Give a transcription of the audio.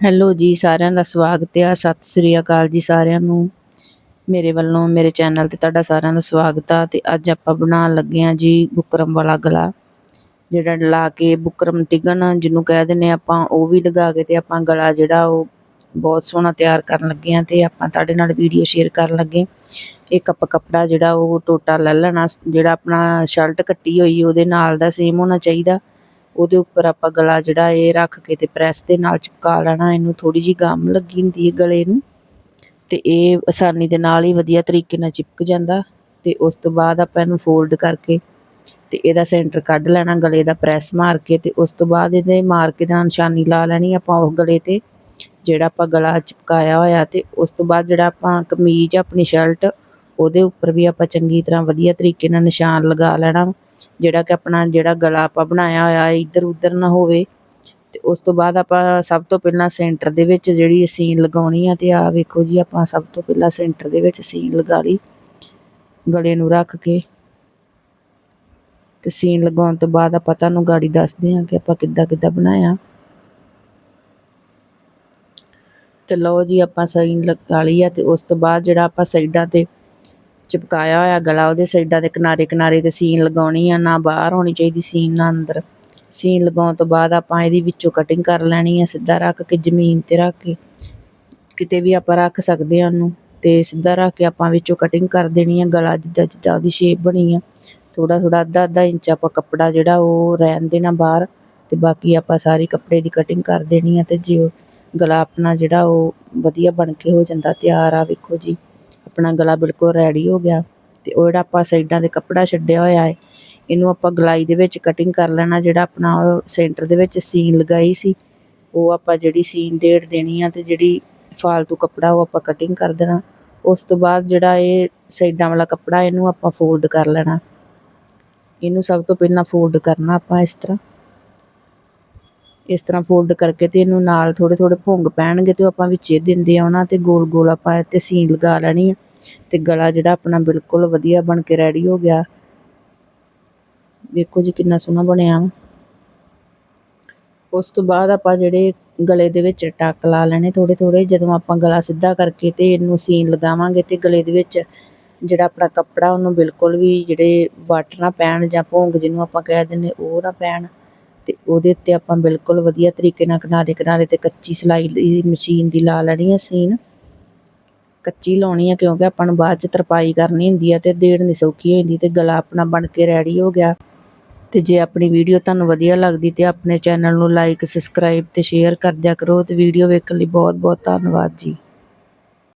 Hello ਜੀ, ਸਾਰਿਆਂ ਦਾ ਸਵਾਗਤ ਹੈ ਸਤਿ ਸ੍ਰੀ ਅਕਾਲ ਜੀ ਸਾਰਿਆਂ ਨੂੰ। ਮੇਰੇ ਵੱਲੋਂ, ਮੇਰੇ ਚੈਨਲ ਤੇ ਤੁਹਾਡਾ ਸਾਰਿਆਂ ਦਾ ਸਵਾਗਤ ਆ ਤੇ ਅੱਜ ਆਪਾਂ ਬਣਾਉਣ ਲੱਗੇ ਆ ਜੀ ਬੁਕਰਮ ਵਾਲਾ ਗਲਾ। ਜਿਹੜਾ ਲਾ ਕੇ ਬੁਕਰਮ ਟਿਗਨ ਜਿਹਨੂੰ ਕਹਿ ਦਿੰਨੇ ਆਪਾਂ, ਉਹ ਵੀ ਲਗਾ ਕੇ ਤੇ ਆਪਾਂ ਗਲਾ ਜਿਹੜਾ ਉਹ ਬਹੁਤ ਸੋਹਣਾ ਤਿਆਰ ਕਰਨ ਲੱਗੇ ਆ ਤੇ ਆਪਾਂ ਤੁਹਾਡੇ ਨਾਲ ਵੀਡੀਓ ਸ਼ੇਅਰ ਕਰਨ ਲੱਗੇ। ਇੱਕ ਆਪਾਂ ਕੱਪੜਾ ਜਿਹੜਾ ਉਹ ਟੋਟਾ ਲੈ ਲੈਣਾ, ਜਿਹੜਾ ਆਪਣਾ ਸ਼ਰਟ ਕੱਟੀ ਹੋਈ, ਉਹਦੇ ਨਾਲ ਦਾ ਸੇਮ ਹੋਣਾ ਚਾਹੀਦਾ। ਉਹਦੇ ਉੱਪਰ ਆਪਾਂ ਗਲਾ ਜਿਹੜਾ ਇਹ ਰੱਖ ਕੇ ਤੇ ਪ੍ਰੈਸ ਦੇ ਨਾਲ ਚਿਪਕਾ ਲੈਣਾ, ਇਹਨੂੰ ਥੋੜੀ ਜੀ ਗਮ ਲੱਗੀ ਹੁੰਦੀ ਹੈ ਗਲੇ ਨੂੰ ਤੇ ਇਹ ਆਸਾਨੀ ਦੇ ਨਾਲ ਹੀ ਵਧੀਆ ਤਰੀਕੇ ਨਾਲ ਚਿਪਕ ਜਾਂਦਾ ਤੇ ਉਸ ਤੋਂ ਬਾਅਦ ਆਪਾਂ ਇਹਨੂੰ ਫੋਲਡ ਕਰਕੇ ਤੇ ਇਹਦਾ ਸੈਂਟਰ ਕੱਢ ਲੈਣਾ ਗਲੇ ਦਾ ਪ੍ਰੈਸ ਮਾਰ ਕੇ ਤੇ ਉਸ ਤੋਂ ਬਾਅਦ ਇਹਦੇ ਮਾਰ ਕੇ ਨਾਲ ਨਿਸ਼ਾਨੀ ਲਾ ਲੈਣੀ ਆਪਾਂ ਉਹ ਗਲੇ ਤੇ ਜਿਹੜਾ ਆਪਾਂ ਗਲਾ ਚਿਪਕਾਇਆ ਹੋਇਆ ਤੇ ਉਸ ਤੋਂ ਬਾਅਦ ਜਿਹੜਾ ਆਪਾਂ ਕਮੀਜ਼, ਆਪਣੀ ਸ਼ਰਟ ਉਹਦੇ ਉੱਪਰ ਵੀ ਆਪਾਂ ਚੰਗੀ ਤਰ੍ਹਾਂ ਵਧੀਆ ਤਰੀਕੇ ਨਾਲ ਨਿਸ਼ਾਨ ਲਗਾ ਲੈਣਾ, ਜਿਹੜਾ ਕਿ ਆਪਣਾ ਜਿਹੜਾ ਗਲਾ ਆਪਾਂ ਬਣਾਇਆ ਹੋਇਆ ਇੱਧਰ ਉੱਧਰ ਨਾ ਹੋਵੇ। ਤੇ ਉਸ ਤੋਂ ਬਾਅਦ ਆਪਾਂ ਸਭ ਤੋਂ ਪਹਿਲਾਂ ਸੈਂਟਰ ਦੇ ਵਿੱਚ ਜਿਹੜੀ ਸੀਨ ਲਗਾਉਣੀ ਆ ਤੇ ਆ ਵੇਖੋ ਜੀ, ਆਪਾਂ ਸਭ ਤੋਂ ਪਹਿਲਾਂ ਸੈਂਟਰ ਦੇ ਵਿੱਚ ਸੀਨ ਲਗਾ ਲਈ, ਗਲੇ ਨੂੰ ਰੱਖ ਕੇ। ਤੇ ਸੀਨ ਲਗਾਉਣ ਤੋਂ ਬਾਅਦ ਆਪਾਂ ਤੁਹਾਨੂੰ ਗਾੜੀ ਦੱਸਦੇ ਹਾਂ ਕਿ ਆਪਾਂ ਕਿੱਦਾਂ ਕਿੱਦਾਂ ਬਣਾਇਆ। ਤੇ ਲਓ ਜੀ, ਆਪਾਂ ਸੀਨ ਲਗਾ ਲਈ ਆ ਤੇ ਉਸ ਤੋਂ ਬਾਅਦ ਜਿਹੜਾ ਆਪਾਂ ਸਾਈਡਾਂ ਤੇ ਚਿਪਕਾਇਆ ਹੋਇਆ ਗਲਾ ਉਹਦੇ ਸਾਈਡਾਂ ਦੇ ਕਿਨਾਰੇ ਕਿਨਾਰੇ ਤੇ ਸੀਨ ਲਗਾਉਣੀ ਆ, ਨਾ ਬਾਹਰ ਹੋਣੀ ਚਾਹੀਦੀ ਸੀਨ, ਨਾ ਅੰਦਰ। ਸੀਨ ਲਗਾਉਣ ਤੋਂ ਬਾਅਦ ਆਪਾਂ ਇਹਦੀ ਵਿੱਚੋਂ ਕਟਿੰਗ ਕਰ ਲੈਣੀ ਆ, ਸਿੱਧਾ ਰੱਖ ਕੇ ਜ਼ਮੀਨ ਤੇ ਰੱਖ ਕੇ। ਕਿਤੇ ਵੀ ਆਪਾਂ ਰੱਖ ਸਕਦੇ ਆ ਉਹਨੂੰ ਤੇ ਸਿੱਧਾ ਰੱਖ ਕੇ ਆਪਾਂ ਵਿੱਚੋਂ ਕਟਿੰਗ ਕਰ ਦੇਣੀ ਆ ਗਲਾ ਜਿੱਦਾਂ ਜਿੱਦਾਂ ਉਹਦੀ ਸ਼ੇਪ ਬਣੀ ਆ। ਥੋੜਾ ਥੋੜਾ ਅੱਧਾ ਅੱਧਾ ਇੰਚ ਆਪਾਂ ਕੱਪੜਾ ਜਿਹੜਾ ਉਹ ਰਹਿਣ ਦੇਣਾ ਬਾਹਰ ਤੇ ਬਾਕੀ ਆਪਾਂ ਸਾਰੀ ਕੱਪੜੇ ਦੀ ਕਟਿੰਗ ਕਰ ਦੇਣੀ ਆ ਤੇ ਜੇ ਗਲਾ ਆਪਣਾ ਜਿਹੜਾ ਉਹ ਵਧੀਆ ਬਣ ਕੇ ਹੋ ਜਾਂਦਾ, ਤਿਆਰ ਆ, ਵੇਖੋ ਜੀ। ਆਪਣਾ ਗਲਾ ਬਿਲਕੁਲ ਰੈਡੀ ਹੋ ਗਿਆ ਤੇ ਉਹ ਜਿਹੜਾ ਆਪਾਂ ਸਾਈਡਾਂ ਦੇ ਕੱਪੜਾ ਛੱਡਿਆ ਹੋਇਆ ਹੈ, ਇਹਨੂੰ ਆਪਾਂ ਗਲਾਈ ਦੇ ਵਿੱਚ ਕਟਿੰਗ ਕਰ ਲੈਣਾ, ਜਿਹੜਾ ਆਪਣਾ ਸੈਂਟਰ ਦੇ ਵਿੱਚ ਸੀਨ ਲਗਾਈ ਸੀ, ਉਹ ਆਪਾਂ ਜਿਹੜੀ ਸੀਨ ਦੇੜ ਦੇਣੀ ਆ ਤੇ ਜਿਹੜੀ ਫਾਲਤੂ ਕੱਪੜਾ ਉਹ ਆਪਾਂ ਕਟਿੰਗ ਕਰ ਦੇਣਾ। ਉਸ ਤੋਂ ਬਾਅਦ ਜਿਹੜਾ ਇਹ ਸਾਈਡਾਂ ਵਾਲਾ ਕੱਪੜਾ, ਇਹਨੂੰ ਆਪਾਂ ਫੋਲਡ ਕਰ ਲੈਣਾ। ਇਹਨੂੰ ਸਭ ਤੋਂ ਪਹਿਲਾਂ ਫੋਲਡ ਕਰਨਾ ਆਪਾਂ ਇਸ ਤਰ੍ਹਾਂ। ਇਸ ਤਰ੍ਹਾਂ ਫੋਲਡ ਕਰਕੇ ਤੇ ਇਹਨੂੰ ਨਾਲ ਥੋੜੇ ਥੋੜੇ ਭੁੰਗ ਪੈਣਗੇ ਤੇ ਆਪਾਂ ਵਿੱਚੇ ਦਿੰਦੇ ਆਉਣਾ ਤੇ ਗੋਲ ਗੋਲ ਆਪਾਂ ਤੇ ਸੀਨ ਲਗਾ ਲੈਣੀ ਆ। ਤੇ ਗਲਾ ਜਿਹੜਾ ਆਪਣਾ ਬਿਲਕੁਲ ਵਧੀਆ ਬਣ ਕੇ ਰੈਡੀ ਹੋ ਗਿਆ। ਵੇਖੋ ਜੀ ਕਿੰਨਾ ਸੋਹਣਾ ਬਣਿਆ। ਉਸ ਤੋਂ ਬਾਅਦ ਆਪਾਂ ਜਿਹੜੇ ਗਲੇ ਦੇ ਵਿੱਚ ਟੱਕ ਲਾ ਲੈਣੇ ਥੋੜੇ ਥੋੜੇ ਜਦੋਂ ਆਪਾਂ ਗਲਾ ਸਿੱਧਾ ਕਰਕੇ ਤੇ ਇਹਨੂੰ ਸੀਨ ਲਗਾਵਾਂਗੇ ਤੇ ਗਲੇ ਦੇ ਵਿੱਚ ਜਿਹੜਾ ਆਪਣਾ ਕੱਪੜਾ ਉਹਨੂੰ ਬਿਲਕੁਲ ਵੀ ਜਿਹੜੇ ਵੱਟ ਨਾ ਪੈਣ ਜਾਂ ਭੋਂਗ ਜਿਹਨੂੰ ਆਪਾਂ ਕਹਿ ਦਿੰਦੇ ਉਹ ਨਾ ਪੈਣ ਤੇ ਉਹਦੇ ਉੱਤੇ ਆਪਾਂ ਬਿਲਕੁਲ ਵਧੀਆ ਤਰੀਕੇ ਨਾਲ ਕਿਨਾਰੇ ਕਿਨਾਰੇ ਤੇ ਕੱਚੀ ਸਿਲਾਈ ਦੀ ਮਸ਼ੀਨ ਦੀ ਲਾ ਲੈਣੀ ਹੈ ਸੀਨ। ਕੱਚੀ ਲਾਉਣੀ ਹੈ ਕਿਉਂਕਿ ਆਪਾਂ ਨੂੰ ਬਾਅਦ ਚ ਤਰਪਾਈ ਕਰਨੀ ਹੁੰਦੀ ਹੈ ਤੇ ਨਹੀਂ ਸੌਖੀ ਹੋ ਜਾਂਦੀ ਤੇ ਗਲਾ ਆਪਣਾ ਬਣ ਕੇ ਰੈਡੀ ਹੋ ਗਿਆ। ਤੇ ਜੇ ਆਪਣੀ ਵੀਡੀਓ ਤੁਹਾਨੂੰ ਵਧੀਆ ਲੱਗਦੀ ਤੇ ਆਪਣੇ ਚੈਨਲ ਨੂੰ ਲਾਈਕ ਸਬਸਕ੍ਰਾਈਬ ਤੇ ਸ਼ੇਅਰ ਕਰ ਦਿਆ ਕਰੋ ਤੇ ਵੀਡੀਓ ਵੇਖਣ ਲਈ ਬਹੁਤ ਬਹੁਤ ਧੰਨਵਾਦ ਜੀ।